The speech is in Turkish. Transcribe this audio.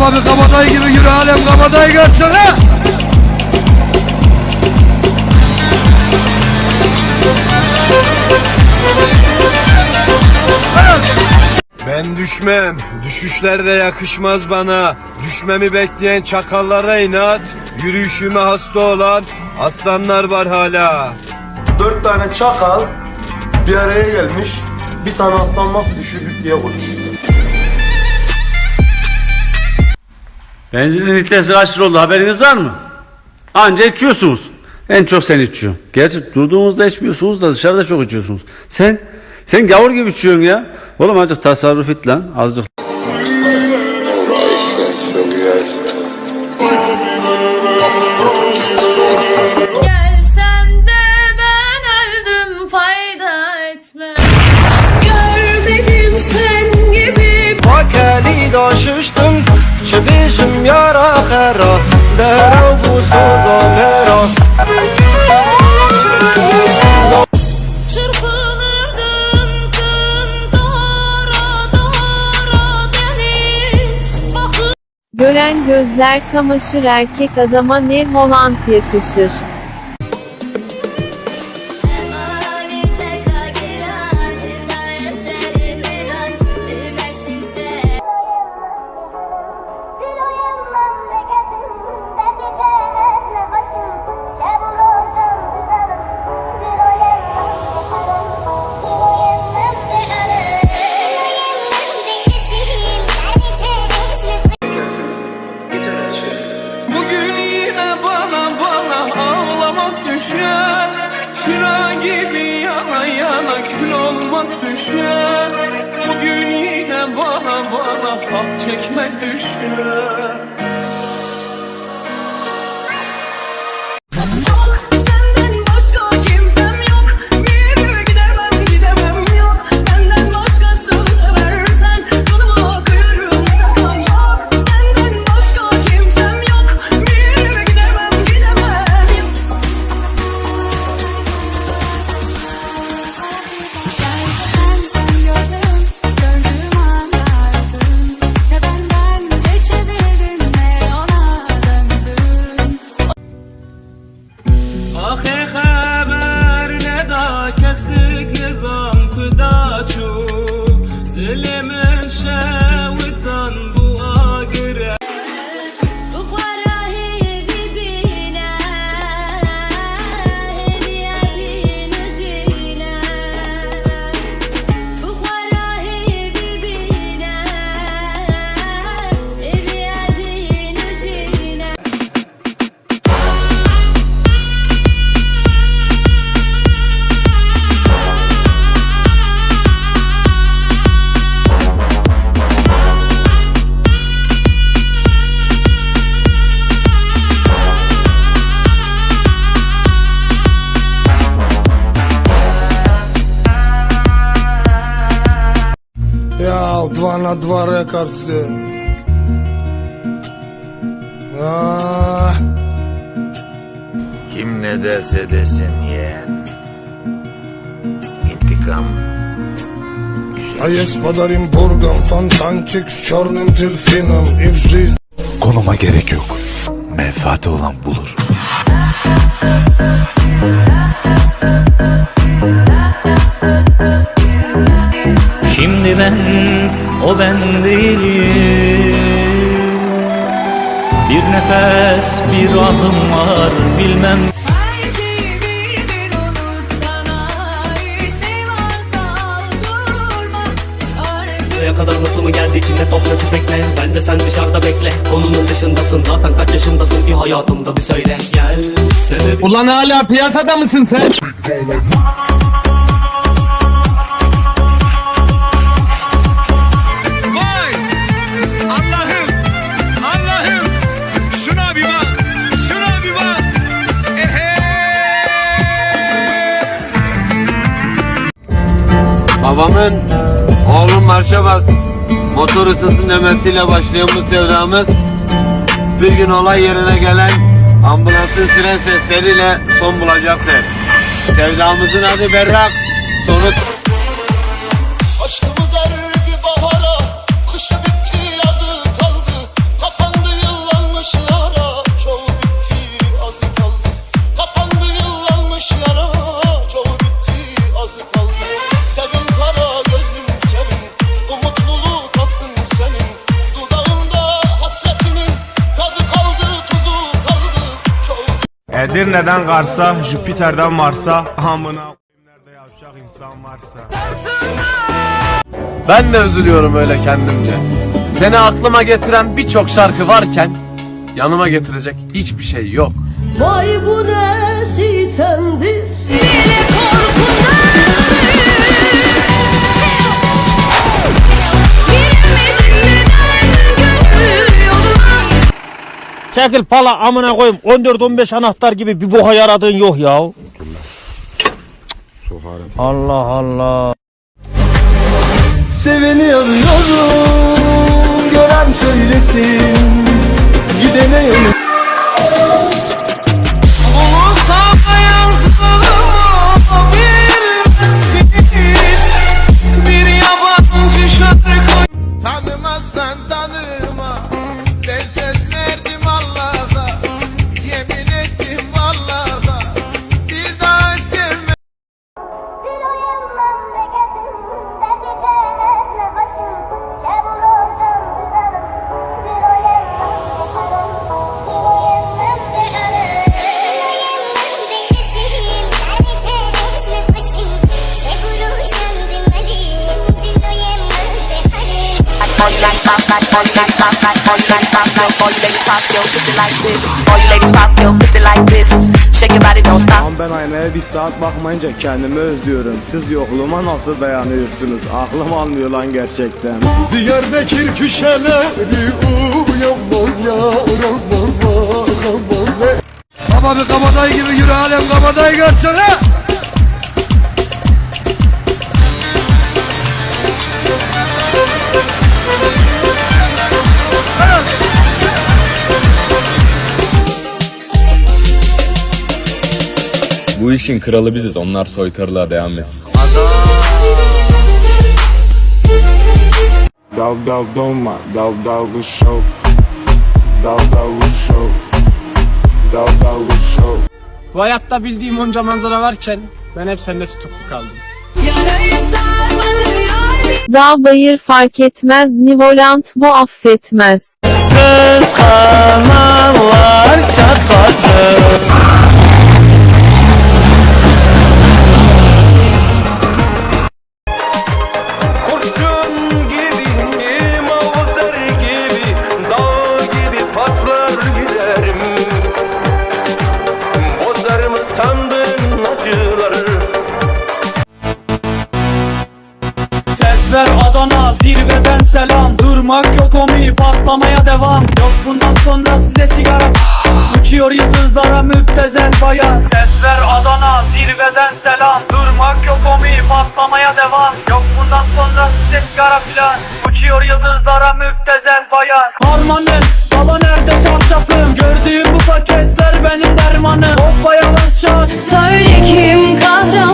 Baba bir kabadayı gibi yürü alem kabadayı görsün ha. Ben düşmem. Düşüşler de yakışmaz bana. Düşmemi bekleyen çakallara inat. Yürüyüşüme hasta olan aslanlar var hala. Dört tane çakal bir araya gelmiş. Bir tane aslan nasıl düşürdük diye konuşuyor. Benzinin litresi kaç lira oldu haberiniz var mı? Anca içiyorsunuz. En çok sen içiyorsun. Gerçi durduğunuzda içmiyorsunuz da dışarıda çok içiyorsunuz. Sen, sen gavur gibi içiyorsun ya. Oğlum azıcık tasarruf et lan. Azıcık. Çırpınırdın tın dara dara deniz. Bakır Gören gözler kamaşır erkek adama ne volant yakışır. Bana bana hak Ya два на два рекордсы. Ah, Kim ne derse desin yeğen. İntikam а есть под Оренбургом фонтанчик с черным дельфином и в жизни Konuma gerek yok. Menfaati olan bulur. Şimdi ben o ben değilim. Bir nefes bir ahım var bilmem. Haydi bir bir unut sana ait devasa durma artık Buraya kadar nasıl mı geldik yine topla tüfekle Ben de sen dışarıda bekle Konunun dışındasın. Zaten kaç yaşındasın ki hayatımda bir söyle. Gel sebebi Ulan hala piyasada mısın sen? Babamın oğlum marşa bas. Motor ısınsın demesiyle başlayan bu sevdamız bir gün olay yerine gelen ambulansın siren sesleriyle son bulacaktır. Sevdamızın adı Berrak, sonu Edirne'den Kars'a, Jüpiter'den Mars'a, amına nerede yavşak insan varsa. Ben de üzülüyorum öyle kendimce. Seni aklıma getiren birçok şarkı varken yanıma getirecek hiçbir şey yok. Vay bu ne sitemdir Bile korkundan Çekil pala amına koyayım 14-15 anahtar gibi bir boha yaradığın yok ya. Allah Allah. Seveni arıyorum, gören söylesin, gidene yanım. Pop, ben aynaya bir saat bakmayınca kendimi özlüyorum. Siz yokluğuma nasıl dayanıyorsunuz? Aklım almıyor lan gerçekten. Diyarbakır küşeleri uyanmam ya uyanmam aman ne Baba bir kabadayı gibi yürü alem kabadayı görsene Bu işin kralı biziz. Onlar soytarılığa devam etsin. Dav donma, dav dav bu show. Dav bu show. Dav bu show. Bu hayatta bildiğim onca manzara varken ben hep seninle tutuklu kaldım. Dağ bayır fark etmez Nivolant bu affetmez. Kurşun Adana zirveden selam. Durmak yok omi patlamaya devam. Yok bundan sonra size sigara Uçuyor yıldızlara müptezel bayan. Ses ver Adana zirveden selam. Durmak yok omi patlamaya devam. Yok bundan sonra size sigara filan. Uçuyor yıldızlara müptezel bayan. Harmanım baba nerede çarşafım? Gördüğüm bu paketler benim dermanım. Hoppa yavaş çat Söyle kim kahraman